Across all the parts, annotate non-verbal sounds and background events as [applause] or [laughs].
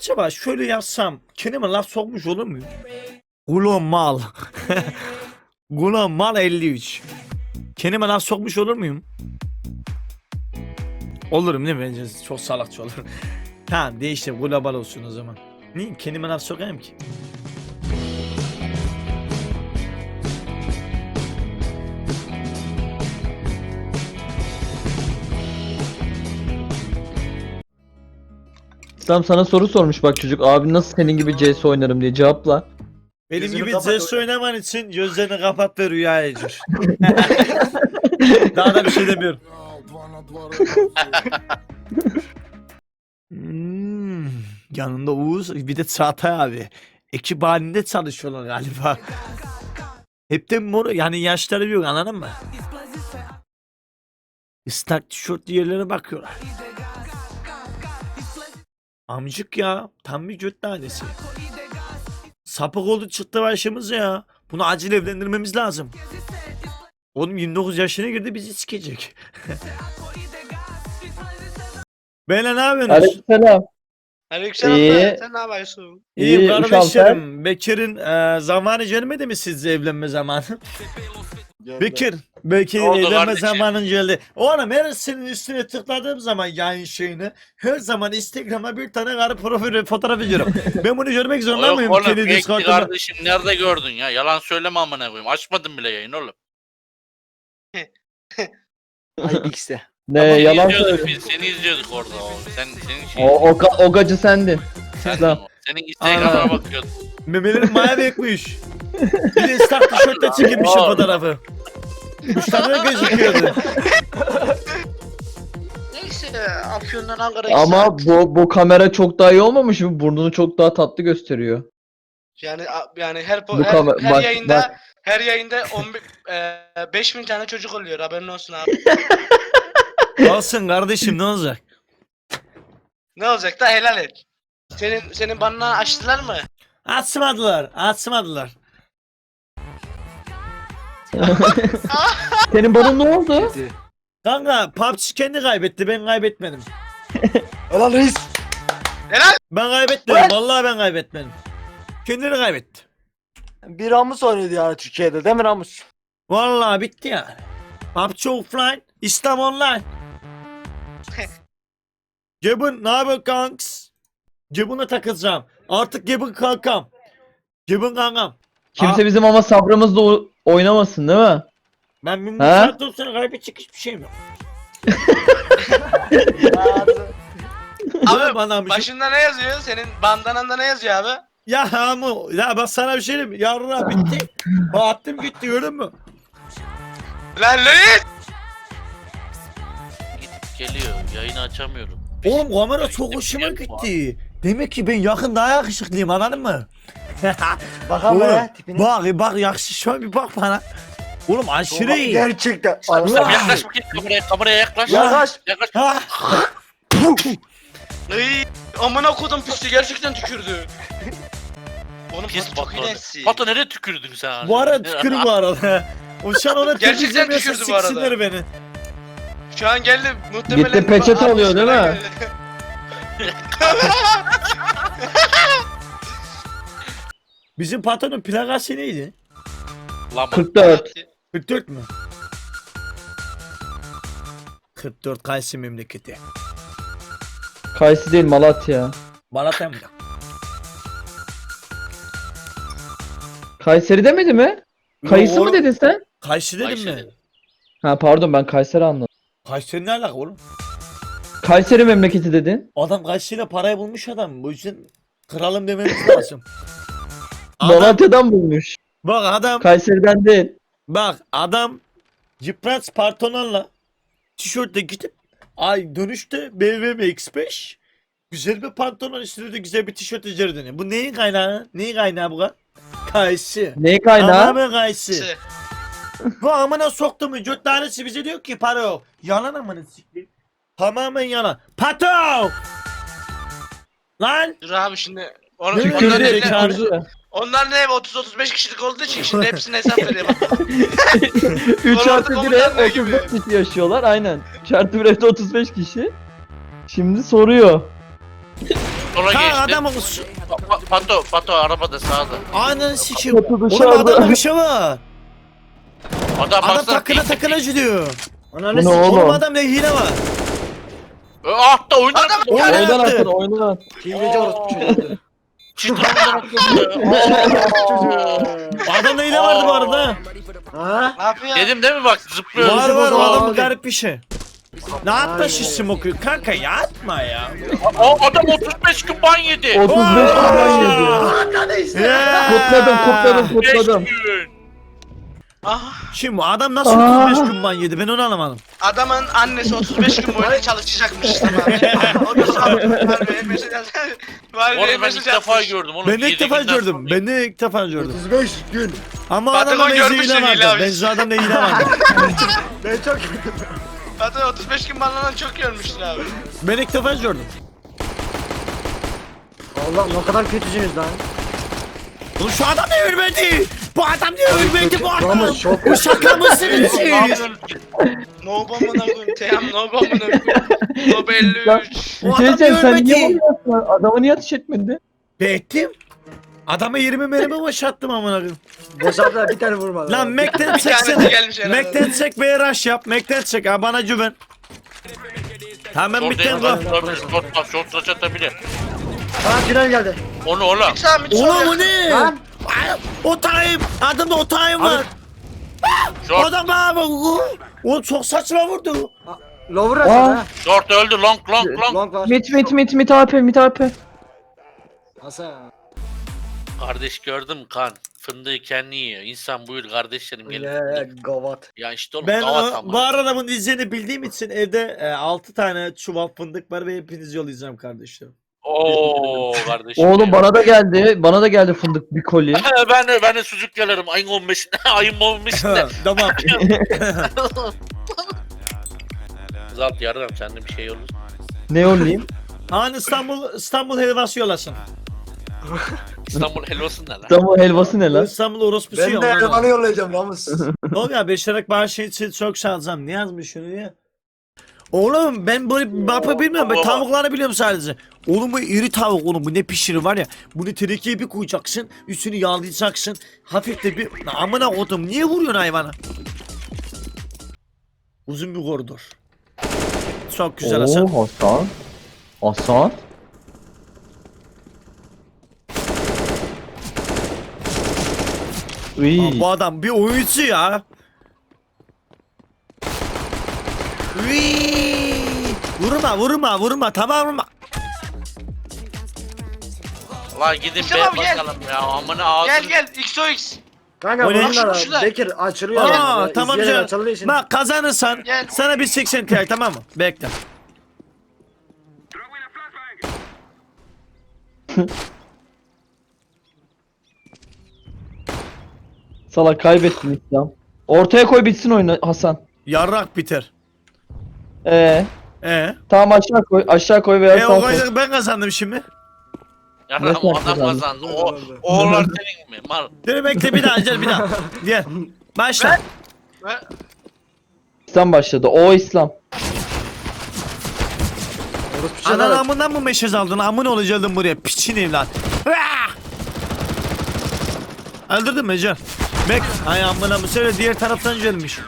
Acaba şöyle yazsam kendime laf sokmuş olur muyum? Ulan mal. Ulan mal 53. Kendime laf sokmuş olur muyum? Olurum değil mi? Bence çok salakça olurum. [laughs] tamam değiştir global olsun o zaman. Niye kendime laf sokayım ki? Tam sana soru sormuş bak çocuk. Abi nasıl senin gibi CS oynarım diye cevapla. Benim Gözünü gibi kapat, CS oynaman için gözlerini kapat ve rüyaya gir. [laughs] Daha da bir şey demiyorum. Hmm, yanında Uğuz bir de Çağatay abi. Ekip halinde çalışıyorlar galiba. Hep de mor yani yaşları yok anladın mı? Islak tişörtlü yerlere bakıyorlar. Amcık ya tam bir göt tanesi. Sapık oldu çıktı başımıza ya. Bunu acil evlendirmemiz lazım. Oğlum 29 yaşına girdi bizi sikecek. [laughs] Beyler ne yapıyorsunuz? Aleykümselam. Aleykümselam İyi. sen ne yapıyorsun? İyiyim İyi, kardeşlerim. Bekir'in e, zamanı gelmedi mi sizce evlenme zamanı? [laughs] Bekir, Bekir'in Oldu evlenme kardeşim. zamanın geldi. O ana her senin üstüne tıkladığım zaman yayın şeyini her zaman Instagram'a bir tane karı profil fotoğrafı görüyorum. [laughs] ben bunu görmek zorunda Yok mıyım? oğlum Kendi Discord'umda? kardeşim nerede gördün ya? Yalan söyleme amına koyayım. Açmadım bile yayın oğlum. [laughs] Ay X'te. Ne Seni yalan izliyorduk. Biz seni izliyorduk orada oğlum. Sen senin şey. O, o, ga- o gacı sendin. sen lan. senin Instagram'ına Ana. bakıyordum. Memelerim maya bekmiş. Bir de ıslak tişörtle çekilmişim fotoğrafı. Müşteriler gözüküyordu. Neyse Afyon'dan Ankara'ya Ama bu, bu kamera çok daha iyi olmamış mı? Burnunu çok daha tatlı gösteriyor. yani yani her po- Bu her, kamer- her bak- yayında bak. her yayında 15 e, 5000 tane çocuk oluyor haberin olsun abi. [laughs] Olsun kardeşim ne olacak? ne olacak da helal et. Senin senin banına açtılar mı? Açmadılar, açmadılar. [laughs] Senin burnun ne oldu? Kanka PUBG kendi kaybetti ben kaybetmedim. [laughs] Helal reis. Ben kaybetmedim vallahi ben kaybetmedim. Kendini kaybetti. Bir Ramus oynuyordu yani Türkiye'de değil mi Ramus? Vallahi bitti yani. PUBG offline, İslam online. [laughs] Gebun ne haber kanks? Gebun'a takılacağım. Artık Gebun kankam. Gebun kankam. Kimse bizim ama sabrımızla o- oynamasın değil mi? Ben bir Ha? saatten sonra kaybedecek hiçbir şeyim yok. Abi, Abi bana Başında ne yazıyor? Senin bandananda ne yazıyor abi? Ya Hamu ya bak sana bir şey diyeyim mi? Yarına bitti. [laughs] Bahattim gitti gördün mü? Lan Luis! Git geliyor. Yayını açamıyorum. Oğlum kamera çok hoşuma gitti. Demek ki ben yakın daha yakışıklıyım anladın mı? [laughs] Bakalım Oğlum, be tipine. Bak bak yakışıklı bir bak bana. Oğlum aşırı iyi. Gerçekten. Ulan. Allah. Yaklaş bakayım kameraya, kameraya yaklaş. Yaklaş. Yaklaş. Ha, [laughs] Ay, amına kodum pisti gerçekten tükürdü. Oğlum Pis Pis çok Batu. iğrençsin. Batu nereye tükürdün sen? bu arada tükürü bu arada. [laughs] O şu an ona Gerçekten temizlemiyorsa tükürdü bu arada. siksinler beni. Şu an geldi muhtemelen. Gitti peçete Abi, alıyor, değil mi? Bizim patronun plakası neydi? Lan 44. 44 mü? 44 Kayseri memleketi. Kayısı değil Malatya. Malatya mı? Kayseri demedi mi? Kayısı mı dedin sen? Kayseri dedim Kayseri mi? dedim. Ha pardon ben Kayseri anladım. Kayseri ne alaka oğlum? Kayseri memleketi dedin. Adam Kayseri'yle parayı bulmuş adam. Bu yüzden kralım dememiz lazım. adam, [laughs] Malatya'dan bulmuş. bak adam Kayseri'den değil. bak adam Ciprats Partonan'la tişörtle gidip ay dönüşte BMW X5 güzel bir pantolon üstüne de güzel bir tişört üzeri dönüyor. Bu neyin kaynağı? Neyin kaynağı bu kadar? Kayısı. Neyi kaynağı? Tamamen kayısı. Bu amına soktu mu? Göt tanesi bize diyor ki para yok. Yalan amına siktir. Tamamen yalan. Pato! Lan! Dur abi şimdi. Onu, Ne onlar, tükürdü, ne, Tükürdü, onlar ne 30-35 kişilik olduğu için şimdi hepsine hesap [laughs] veriyor. bak. 3 Orada artı 1'e komutan ne gibi? 35 kişi yaşıyorlar aynen. 3 artı 1 evde 35 kişi. Şimdi soruyor. Sola Kanka geçtim. adam Pa- Pato, Pato arabada sağda. Ananı sikeyim. Kapı Oğlum dışarıda. adamda bir şey var. Adam, Adam baksana, takına takına gidiyor. Ananı ne sikeyim. Oğlum oğlum? adamda hile var. Ö, Ah da oynar. Adam- Oynar Oynan yaptı. atın oynan. Hileci orospu çocuğu. Adamda hile vardı bu arada. Ha? Ne yapıyor? Dedim değil mi bak zıplıyor. Var var o adam garip bir şey. Ne atma şişim okuyor. Kanka ya atma ya. O adam 35 gün ban yedi. 35 milyon yedi. Ya. Kutladım kutladım 5 kutladım. Ah, Şimdi bu adam nasıl Aa. 35 gün ban yedi ben onu anlamadım. adamın annesi 35 gün boyunca çalışacakmış işte abi. [laughs] O da sağ Valideye mesaj yazdı. Valideye Oğlum ben mesaj ilk defa atmış. gördüm oğlum. Ben de ilk Yedi defa günden gördüm. sonra. Ben de ilk defa gördüm. 35 gün. Ama Patagon adamda benzi görmüşsün hile hile vardı. abi. Benzi adamda hile vardı. [laughs] Ben çok Zaten 35 gün banlanan çok görmüştün abi. Ben ilk defa gördüm. Allah ne kadar kötüsünüz lan. Oğlum şu adam ne ölmedi? Bu adam ne ölmedi bu adam? Bu şaka mısınız siz? No bombuna koyayım. Teyam no. No 53. O Bir adam şey diyeceğim sen niye vuruyorsun? Adamı niye ateş etmedi? Bektim. Adama 20 mermi boşalttım amına koyayım. Boşaltlar bir tane vurmadı. Lan Mac'ten Bir tanesi çeksene. gelmiş herhalde. Mac'ten çek ve rush yap. Mac'ten çek. Ha bana güven. Tamam Short bitten atabilir, go. short- touch atabilir. Ha tünel geldi. Onu oğlum. Sağ mı? Oğlum bu ne? Lan. Ay, O time. Adamda o time var. Short, Adam abi. O çok saçma vurdu. Lower Aa. açıldı ha. short öldü long long long. Long var. Mit mit mit mit AP mit AP. Hasan. Kardeş gördüm kan. Fındığı kendi yiyor. İnsan buyur kardeşlerim gelin. Yeah, fındık. gavat. Ya işte oğlum Ben gavat o, bu bunu diyeceğini bildiğim için evde 6 tane çuval fındık var ve hepinizi yollayacağım kardeşlerim. Oo kardeşim. Oğlum ya. bana da geldi. Bana da geldi fındık bir koli. [laughs] ben de ben de sucuk gelirim ayın 15'inde [laughs] ayın 15'inde. tamam. [laughs] Zalt yardım sen de bir şey yollasın. Ne yollayayım? Hani İstanbul İstanbul helvası yollasın. İstanbul helvası ne lan? İstanbul helvası ne lan? İstanbul orospusu Ben de elemanı yollayacağım Ramos. Ne oluyor ya beşerek bağışı için çok şansım. Ne yazmış şunu ya? Oğlum ben böyle mapı bilmiyorum. Ben tavukları biliyorum sadece. Oğlum bu iri tavuk oğlum. Bu ne pişirir var ya. Bunu tenekeye bir koyacaksın. Üstünü yağlayacaksın. Hafif de bir... Amına kodum. Niye vuruyorsun hayvana? Uzun bir koridor. Çok güzel Hasan. Oo Hasan. Hasan. Aa, Bu adam bir oyuncu ya. Vurma vurma vurma tamam vurma. La gidin be abi, gel. bakalım ya amına ağzını. Gel gel XOX. Kanka O ne? bunlar. Bekir açılıyor. Aa tamam İzleyen canım. açıldığı için. Bak kazanırsan Gel. sana bir 80 TL tamam mı? Bekle. [laughs] Salak kaybettin İslam. Ortaya koy bitsin oyunu Hasan. Yarrak biter. Ee, E, tamam aşağı koy. Aşağı koy veya e sağ o koy. kadar ben kazandım şimdi. Yardım Nasıl adam kazandın? kazandı. O, oğullar senin mi? Mal. Dur bekle bir daha gel bir daha. Gel. Başla. Ve İslam başladı. O İslam. Orospu çocuğu Anan da- amından mı meşez aldın? Amın olacaktın buraya. Piçin evlat. Ah! Öldürdün mü Ece? Bek. Ay amına mı söyle diğer taraftan gelmiş.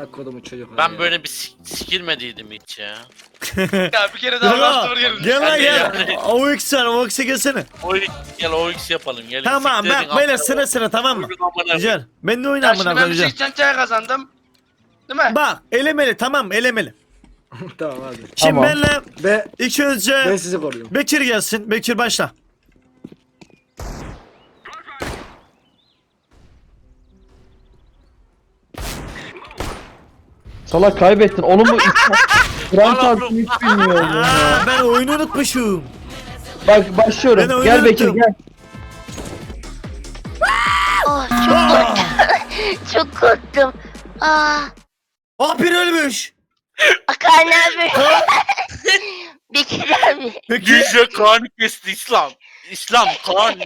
Amına kodumu çocuk. Ben böyle bir sik- sikilmediydim hiç ya. [laughs] ya bir kere daha Gel last lan. door gelmiş. Gel lan gel. yani. O X var. O X'e gelsene. O gel o X yapalım gelin. Tamam Siktirin bak böyle amına sıra sıra tamam mı? koyun amına. Güzel. Ben de oyna Ya amına şimdi ben bir koyacağım. 80 TL kazandım. Değil mi? Bak elemeli tamam elemeli. [laughs] tamam hadi. Şimdi Tamam. benle Ve ilk ben önce sizi koruyorum. Bekir gelsin. Bekir başla. Salak kaybettin. İslam. [laughs] Kur'an Valla çarpsın hiç bilmiyorum ya. Aa, ben oyunu unutmuşum. Bak başlıyorum. Ben Gel Bekir gel. Oh çok korktum. [laughs] çok korktum. Ah, Ah bir ölmüş. Akan abi. [laughs] Bekir abi. Bekir. Ninja kanı kesti İslam. İslam, Kaan. [laughs]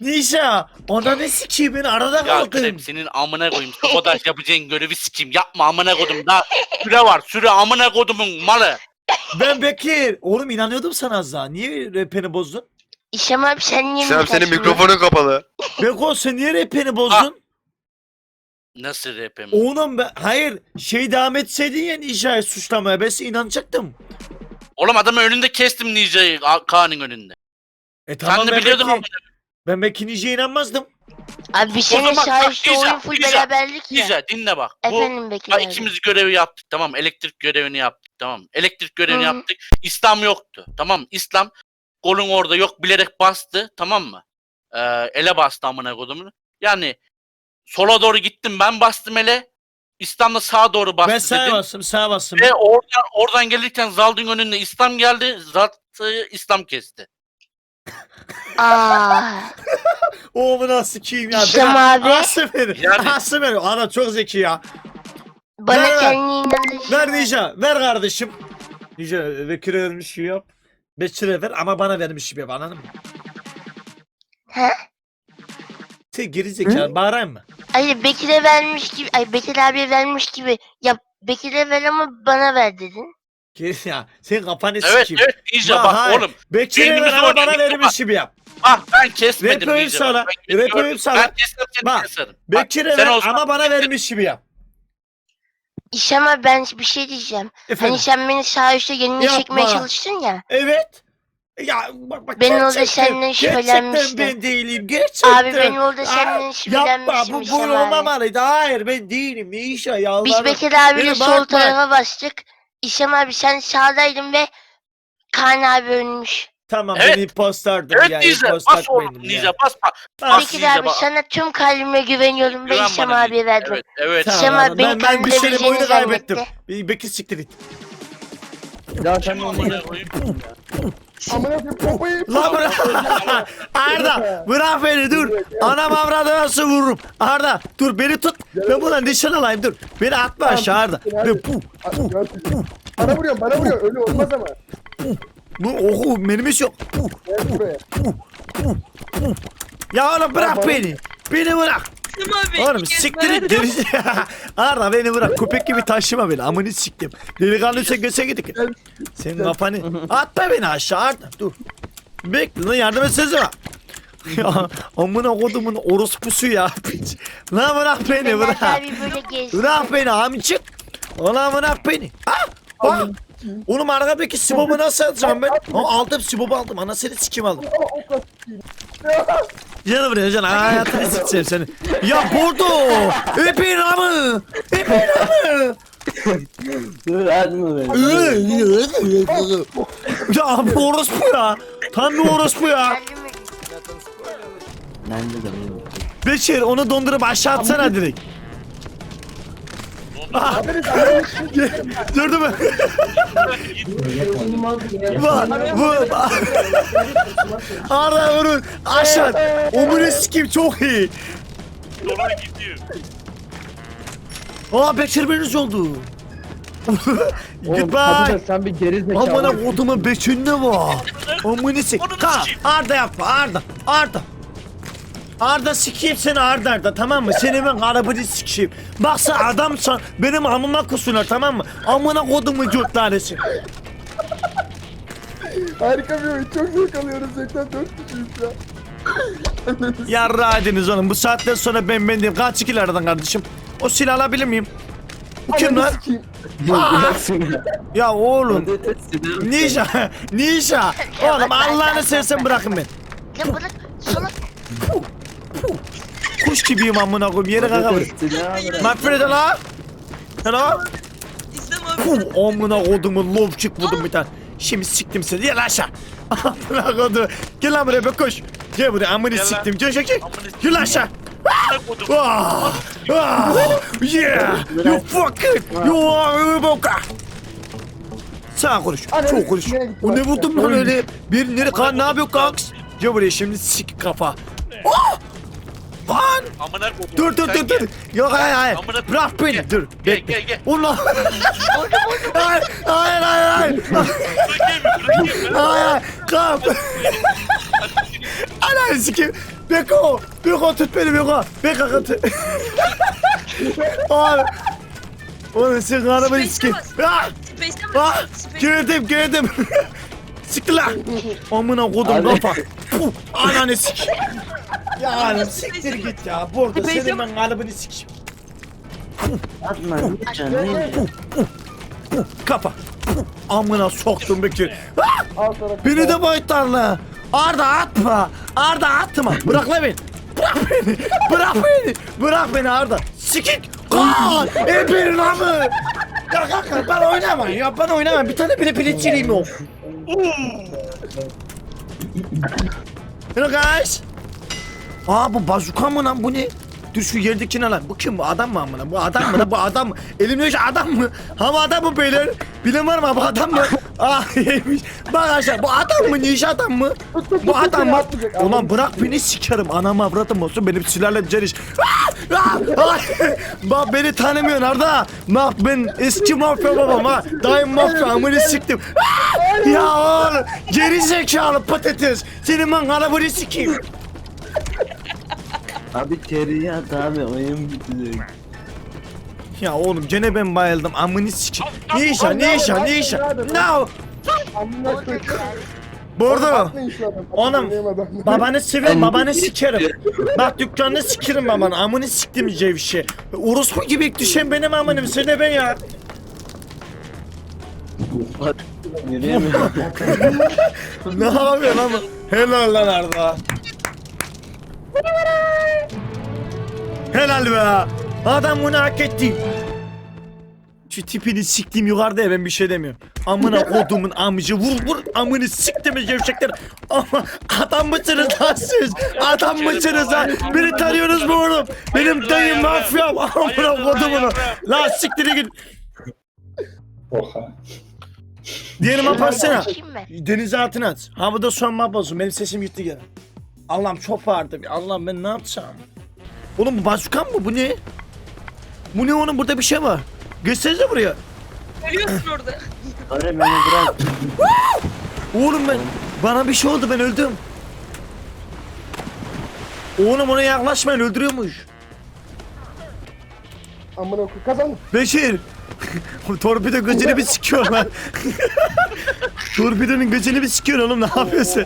Nişa ona ne sikiyim ben arada Ya kaldım. Krem senin amına koyayım. Sabotaj yapacağın görevi sikeyim. Yapma amına koydum. Daha süre var. Süre amına kodumun malı. Ben Bekir. Oğlum inanıyordum sana az daha. Niye rapini bozdun? İşem abi sen niye Sen senin mikrofonun kapalı. Beko sen niye rapini bozdun? Nasıl rapim? Oğlum ben hayır şey devam etseydin ya Nişa'yı suçlamaya ben size inanacaktım. Oğlum adamın önünde kestim Ninja'yı. Kaan'ın önünde. E Sen tamam de ben biliyordun belki, ama. ben belki Nişa'ya inanmazdım. Abi bir senin zaman bak, şahiste Ninja, oyun full Ninja, beraberlik ya. Ninja dinle bak. Bu Efendim Bekir Ha, abi. ikimiz görevi yaptık tamam elektrik görevini yaptık tamam elektrik görevini Hı. yaptık İslam yoktu tamam İslam golün orada yok bilerek bastı tamam mı ee, ele bastı amına kodumun yani sola doğru gittim ben bastım ele İslam da sağa doğru bastı ben sağa dedin. bastım sağa bastım. ve oradan oradan gelirken Zald'ın önünde İslam geldi Zald'ı İslam kesti Aa. [laughs] O bu nasıl kim ya? İşte abi. Aslı beni. Yani- Aslı beni. Adam çok zeki ya. Bana Ver, ver. Ver Nişa. Ver kardeşim. Nişa Bekir'e vermiş gibi yap. Bekir'e ver ama bana vermiş gibi yap anladın mı? He? Sen geri zekalı bağırayım mı? Hayır Bekir'e vermiş gibi. Ay Bekir abiye vermiş gibi. Ya Bekir'e ver ama bana ver dedin. Geri ya. Sen kafanı evet sikeyim. evet Ninja Bak, bak hayır. oğlum Bekir'e ver ama bana vermiş gibi yap. bak ben kesmedim Rapörüm Ninja sana, bak. Ben gördüm. sana. ben keserim seni Bak, keserim Bak, Bekir'e ver ama bana vermiş gibi yap. İşem abi ben bir şey diyeceğim. Efendim. Hani sen beni sağ üstte yanına Yapma. çekmeye çalıştın ya. Evet. Ya bak bak Ben orada gerçekten- senden Gerçekten şüphelenmiştim. ben değilim. Gerçekten. Abi ben orada Aa, senden Yapma şüphelenmiştim bu İşem böyle abi. olmamalıydı. Hayır ben değilim. Nişa yalvarırım. Biz Bekir abiyle Beni sol bağırtma. tarafa bastık. İşem abi sen sağdaydın ve Kaan abi ölmüş. Tamam Evet. ben impostardım Evet ya. Ninja impostar bas oğlum benim ya. bas bas. Bas. Bas Bekir abi bak. sana tüm kalbime güveniyorum ve Güven İşem bana abiye Ninja. verdim. Evet evet. Tamam, İşem abi beni ben, ben bir şeyim kandırabileceğini oyunu kaybettim. zannetti. Bir Bekir siktir it. Ya sen Amına koyayım. La bırak. [laughs] Arda bırak beni dur. Anam avradı nasıl vururum. Arda dur beni tut. Ben buna nişan alayım dur. Beni atma aşağı Arda. Dur pu pu pu. Bana vuruyor, bana vuruyor. Öyle olmaz ama. Bu oku menümüz yok. Pu buraya. pu pu. Ya oğlum bırak beni. Beni bırak. Oğlum siktir it deri. [laughs] Arda beni bırak. Köpek gibi taşıma beni. Amını siktim. Delikanlı sen göse gittik. Senin kafanı. Atma beni aşağı Arda. Dur. Bekle lan yardım etsenize bak. Ya [laughs] amına kodumun orospusu ya. [laughs] Lan bırak beni bırak. Bırak beni amcık. Ulan bırak beni. Ah! Ah! Oğlum arkadaki sibobu nasıl alacağım ben? Ha, aldım sibobu aldım. Anasını sikim aldım. Canım buraya canım. Hayatını sikeceğim seni. Ya Bordo! Öpün amı! Öpün amı! ya bu orospu ya. Tam bir orospu ya. Kendimi Beşir onu dondurup aşağı atsana direkt. Gördün mü? bu, bu, Arda vurun aşağı. Omunu sikim çok iyi. Dolar gidiyor. Aa Bekir oldu. Oğlum Goodbye. Patates sen bir geri zekalı. Amına kodumun beşinde var. Amını sik. Sikeyim. Arda yapma Arda. Arda. Arda sikeyim seni Arda Arda tamam mı? Seni ben arabanı sikeyim. Baksa adamsan benim amıma kusunlar tamam mı? Amına kodumun cürt tanesi. Harika bir oyun. Çok zevk alıyorum. Zekten dört kişiyiz ya. [laughs] Yarra ediniz oğlum. Bu saatten sonra ben ben diyeyim. Kaç ikili aradan kardeşim? O silah alabilir miyim? Bu kim lan? Ya oğlum. Nişa. Nişa. Oğlum Allah'ını seversen bırakın beni. Ya bırak salak. Kuş gibiyim amına koyayım. Yere kalkamıyorum. Manfred la. Hello. Puh, amına kodumun lov çık vurdum bir tane. Şimdi siktim seni. Gel aşağı. [laughs] Amına kodum. Gel lan buraya be koş. Gel buraya amını Gel lan. siktim. Gel gel. Amına Gel aşağı. Amına. Ah, ah, yeah. You fucking. You are a boka. Sağ konuş. Çok konuş. O ne vurdum lan öyle? Bir nere kan ne yapıyor kanks? Gel buraya şimdi sik kafa. Oh! Lan! Amına kodum. Dur dur dur dur. Yok hayır hayır. Amına- Bırak beni. Gel. Dur. Gel, Bekle. gel, gel. Ulan. [laughs] hayır hayır hayır. hayır. Bırakayım? Bırakayım? Hayır hayır. Kap. Ananı sikeyim. Beko. Beko tut beni Beko. Beko tut. [laughs] Abi. Oğlum sen arabayı sikeyim. Ah! Ah! Gördüm gördüm. [laughs] Siktir lan. Amına kodum Abi. kafa. Puh, Ananı sik. Ya anam siktir git ya. Burada senin ben kalıbını sikeyim. Atma lütfen. Puh, Amına soktum Bekir. Beni de boyutlarla. Arda atma. Arda atma. Bırak lan beni. Bırak beni. Bırak beni. Bırak beni Arda. Sikik. Kan. Eberin amı. Ya kanka ben oynamam ya ben oynamam. Bir tane bile piliççiliğim yok. Hello guys. Aa bu bazuka mı lan bu ne? Dur şu yerdeki ne lan? Bu kim bu adam mı amına? Bu adam mı lan? Bu adam mı? [laughs] Elimde şu adam mı? Ha bu adam mı beyler? Bilen var mı bu adam mı? [laughs] Ah yemiş. Bak aşağı bu adam mı? Ninja adam mı? Bu adam mı? Ulan bırak beni sikerim. Anam avradım olsun benim silahla ceriş. Bak beni tanımıyorsun Arda. Bak ben eski mafya babam ha. Daim mafya amını siktim. Ya oğlum geri zekalı patates. Senin ben arabanı sikeyim. Abi teriye at abi oyun bitecek. Ya oğlum gene ben bayıldım amını sikeyim. Ne iş ya ne? No. Amına koyayım. Bordo. Oğlum. Babanı severim babanı sikerim. Bak dükkanını sikerim babanı amını siktim cevşi. Orospu gibi düşen benim amınım söyle ben ya. [laughs] Ne yapıyorsun ama? Helal lan Arda. Helal be. Adam bunu hak etti. Şu tipini siktiğim yukarıda ya ben bir şey demiyorum. Amına [laughs] kodumun amcı vur vur amını siktim gevşekler. Ama adam mısınız lan siz? Adam mısınız lan? Beni tanıyorsunuz mu oğlum? Benim dayım mafyam. Amına kodumunu. Lan siktir git. Yaparsana. Kim ben? Denize atın at. Havada son map olsun. Benim sesim gitti gene. Allah'ım çok vardı. Allah'ım ben ne yapacağım? Oğlum bu bazuka mı? Bu ne? Bu ne oğlum? Burada bir şey var. Göstersene buraya. Öyle [laughs] beni bırak. [laughs] Oğlum ben... Bana bir şey oldu ben öldüm. Oğlum ona yaklaşmayın öldürüyormuş. Amına koyayım. Kazandım. Beşir. Torpido gözünü bir sikiyor lan. Torpidonun gözünü bir sikiyor oğlum ne yapıyorsun?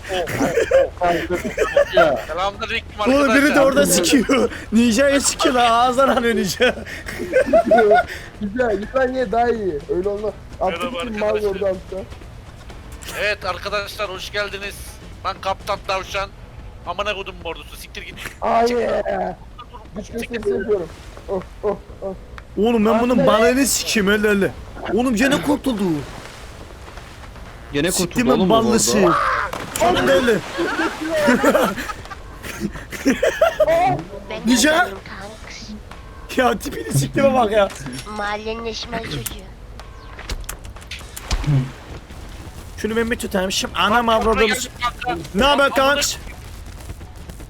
Selamünaleyküm Oğlum arkadaşlar. biri de orada sikiyor. Ninja'ya sikiyor lan ağızdan alıyor ninja. Güzel. Lütfen ye daha iyi. Öyle olmaz. Attık Merhaba mal arkadaşlar. orada altta. Evet arkadaşlar hoş geldiniz. Ben Kaptan Tavşan. Amına kodum ordusu siktir git. Hayır. Güç gösterisi yapıyorum. Oh oh oh. Oğlum ben bunun balığını sikeyim öyle öyle. Oğlum gene kurtuldu. Gene kurtuldu Siktimin oğlum bu ballısı. arada. Oğlum öyle. Ben kazandım kanks. Ya tipini siktime bak ya. Mahallenin eşmel çocuğu. Şunu ben bir tutayım. Şimdi anam avradım. Ne haber kanks?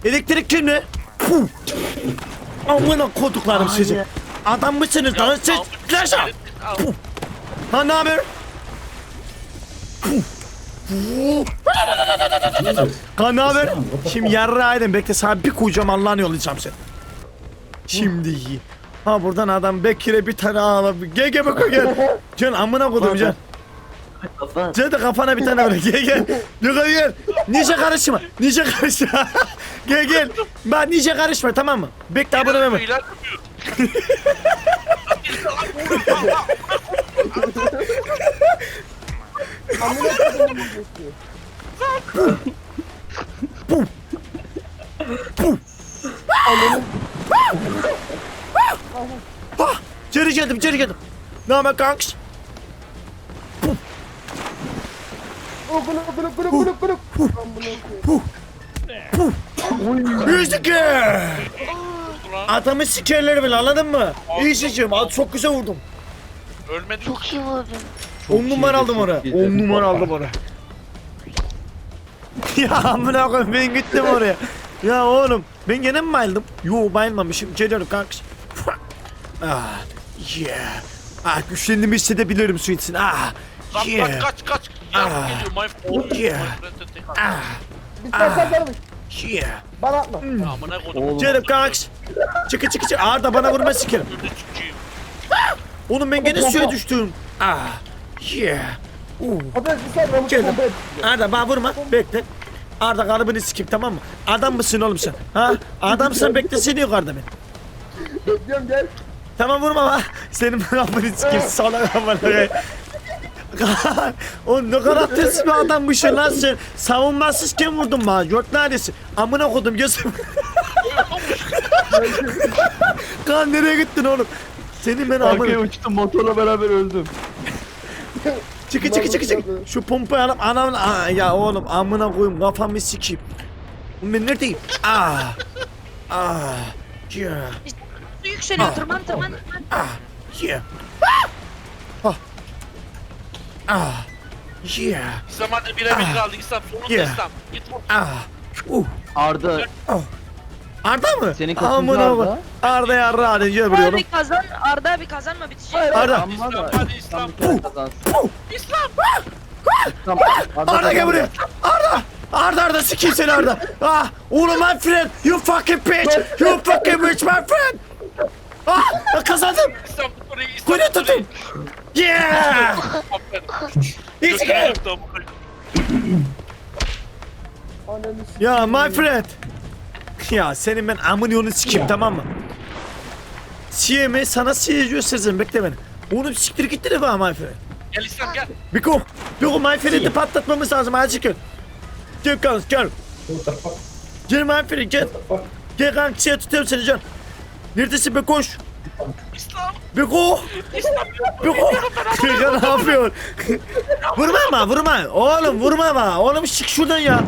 Elektrik kimde? Puh. Amına koduklarım sizi. Adam mısınız lan siz? Puh. Ha ne haber? Kan ne haber? Şimdi yarra aydın bekle sana bir koyacağım Allah'ını yollayacağım seni. Şimdi iyi. Ha buradan adam Bekir'e bir tane ağla. Gel gel bak gel. Can amına kodum can. Sen de kafana bir tane bırak. Gel gel. Yukarı gel. Nice karışma. Nice karışma. [laughs] gel gel. Bak nice karışma tamam mı? Bekle abone olma. Amına koyayım. geçti. Geri geldim geri geldim. Ne haber kanks? Oh gulup gulup gulup gulup gulup. Amına koyayım. Yüzdük ya. Adamı sikerleri bile anladın mı? İyi şişim. Al çok güzel vurdum. Ölmedim. Çok iyi vurdun. Çok 10 numara aldım iyiydi. 10 numara aldım ona. [laughs] ya amına koyayım ben gittim oraya. Ya oğlum ben gene mi bayıldım? Yo bayılmamışım. Geliyorum kanks. [laughs] ah yeah. Ah güçlendiğimi hissedebilirim su için. Ah Lan Yeah. kaç kaç kaç. Ya Ah. geliyor my friend. Yeah. My. Ah, sarmış. Yeah. Bana atma. Ya Amına kodum. Oğlum. Canım kanks. Çıkı çıkı çıkı. Arda bana vurma sikerim. Öldü çıkayım. Oğlum ben gene suya düştüm. Ah. Yeah. Uh. Patates bir Ramus Geldim. bomba et. Arda bana vurma. Bekle. Arda kalıbını sikeyim tamam mı? Adam mısın oğlum sen? Ha? Adamsan beklesene yukarıda ben. Bekliyorum gel. Tamam vurma lan. Senin [laughs] kalıbını sikeyim. Salak amına koyayım. [laughs] o ne kadar ters bir adammışsın lan sen. Savunmasızken vurdun bana. Jort neredesin? Amına kodum gözüm. [laughs] Kan nereye gittin oğlum? Senin ben Arkaya amına... uçtum motorla beraber öldüm. Çıkı çıkı çıkı çıkı. Şu pompayı alıp anamın... Aa, ya oğlum amına koyayım kafamı sikeyim. Oğlum Ben neredeyim? Ah. Ah. Yeah. Su yükseliyor tırman tırman tırman. Ah. Yeah. Ah. Ah. Yeah. İslam hadi birebir kaldı. İslam sonunda Yeah. İslam. Git vur. Ah. Uh. Arda Arda mı? Senin kaçıncı Amına Arda? Arda ya Arda gel buraya Arda oğlum. bir kazan Arda bir kazanma bitecek. Arda. Amma da Hadi İslam. İslam bir kere kazansın. İslam. İslam, Arda gel kazandı. buraya. Arda. Arda Arda sikeyim seni Arda. Ah. Oğlum my friend. You fucking bitch. You fucking bitch my friend. Ah. Kazandım. İslam Kule tut orayı. tutun. Yeah. Hiç gel. Ananı s- Ya my friend. Ya senin ben amıniyonu sikeyim tamam mı? Siyeme sana siye göstereceğim bekle beni. Oğlum siktir gitti de bana my friend. Gel İslam gel. Biko. Biko my friend'i patlatmamız lazım acil gel. Gel kanka gel. Gel my friend gel. Gel kanka siye tutuyorum seni can. Neredesin be koş. İslam. Biko. İslam. Biko. Kanka [laughs] ne yapıyorsun? vurma ama vurma. Oğlum vurma ama. Oğlum çık şuradan ya.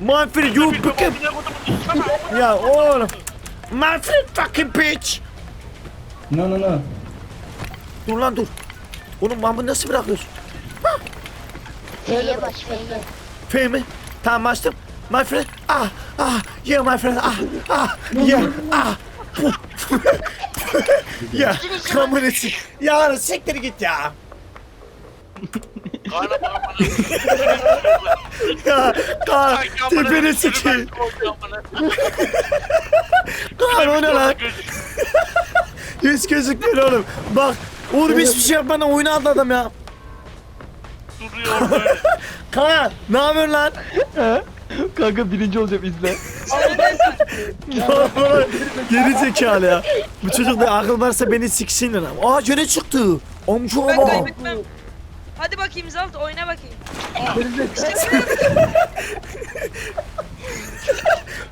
My friend you fucking. Ya oğlum. My friend fucking bitch. No no no. Dur lan dur. Oğlum ben bunu nasıl bırakıyorsun? F'ye baş F'ye. F mi? Tamam açtım. My friend. Ah ah. Yeah my friend. Ah ah. Yeah. Ah. Ya kamını sik. Ya siktir git ya. Kaan amına Ya kan tipini sikeyim. Kan o ne lan? Yüz gözükmüyor oğlum. Bak oğlum hiçbir şey yapmadan oyunu atladım ya. Duruyor böyle. Kaan ne yapıyorsun lan? [laughs] Kanka birinci olacağım izle. [laughs] Geri zekalı ya. Bu çocuk da akıl varsa beni siksin lan. Aa göne çıktı. Amca Ben baba. kaybetmem. Hadi bakayım Zalt oyna bakayım. [laughs]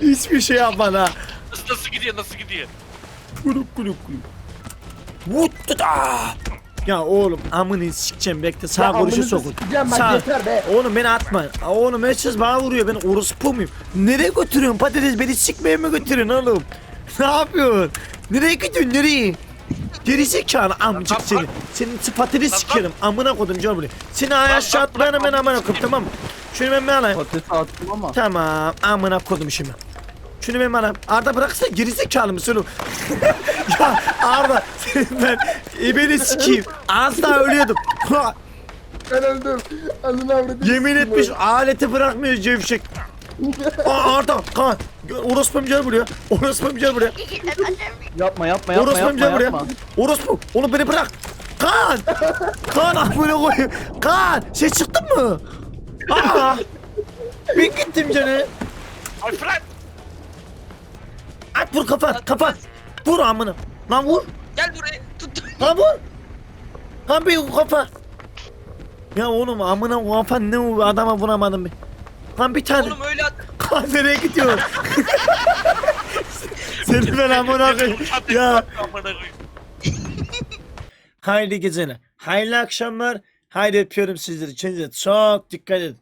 Hiçbir şey yapma ha. Nasıl, nasıl gidiyor nasıl gidiyor? Kuluk kuluk kuluk. Vut da. Ya oğlum amını sikeceğim bekle sağ kuruşu sokun. ben, Sağ. yeter be. Oğlum beni atma. Oğlum herkes bana vuruyor. Ben orospu muyum? Nereye götürüyorsun patates? Beni sikmeye mi götürüyorsun oğlum? [laughs] Ne yapıyorsun? Nereye gidiyorsun nereye? Geri zekalı amcık seni. Senin sıfatını sikerim. Amına kodum canım buraya. Seni aşağı kalk, at ben amına koyayım tamam mı? Şunu ben bir alayım. Patatesi attım ama. Tamam amına kodum şimdi. Şunu ben bana Arda bıraksana geri zekalı mısın oğlum? [laughs] ya Arda senin [laughs] ben ebeni sikeyim. Az daha ölüyordum. Ben öldüm. Ananı avradım. Yemin etmiş aleti bırakmıyor cevşek. [laughs] Aa Arda kan. Orospu gel buraya. Orospu gel buraya. Yapma yapma yapma Orospu yapma gel buraya. yapma. Orospu. Onu beni bırak. Kan. Kan amına koyayım. Kan. Sen çıktın mı? Aa. Ben gittim canım. My friend. At vur kapat kapat. Vur amına. Lan vur. Gel buraya tut. Lan vur. Lan bir kafa. Ya oğlum amına kafa ne o adama vuramadım ben. Lan bir tane. Oğlum öyle at. Kan nereye gidiyor? [laughs] Seni ben amına koyayım. Ya. Hayırlı geceler. Hayırlı akşamlar. Haydi öpüyorum sizleri. Kendinize çok dikkat edin.